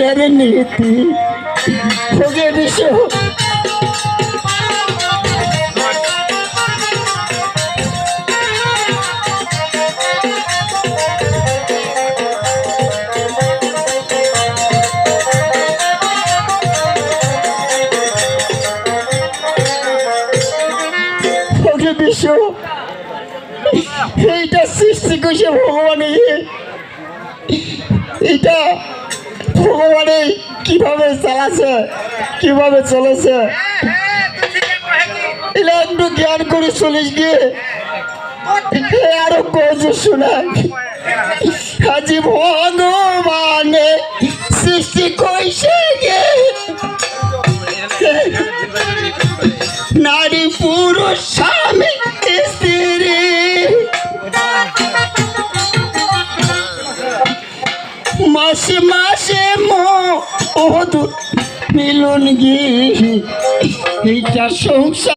প্রেমের নীতি। ভোগে ভোগে বিশ্ব এইটা সৃষ্টি করছে ভগবান এটা ভগবানে কীভাবে চালাছে, কীভাবে চলেছে? এটা একটু জ্ঞান করে চলিস গিয়ে আরও কত শোনায় আজি ভগবানে সৃষ্টি কইছে গে। নারী পুরুষ স্বামী স্ত্রী মাসে মাসে মধু মিলন গিয়ে এইটা সংসার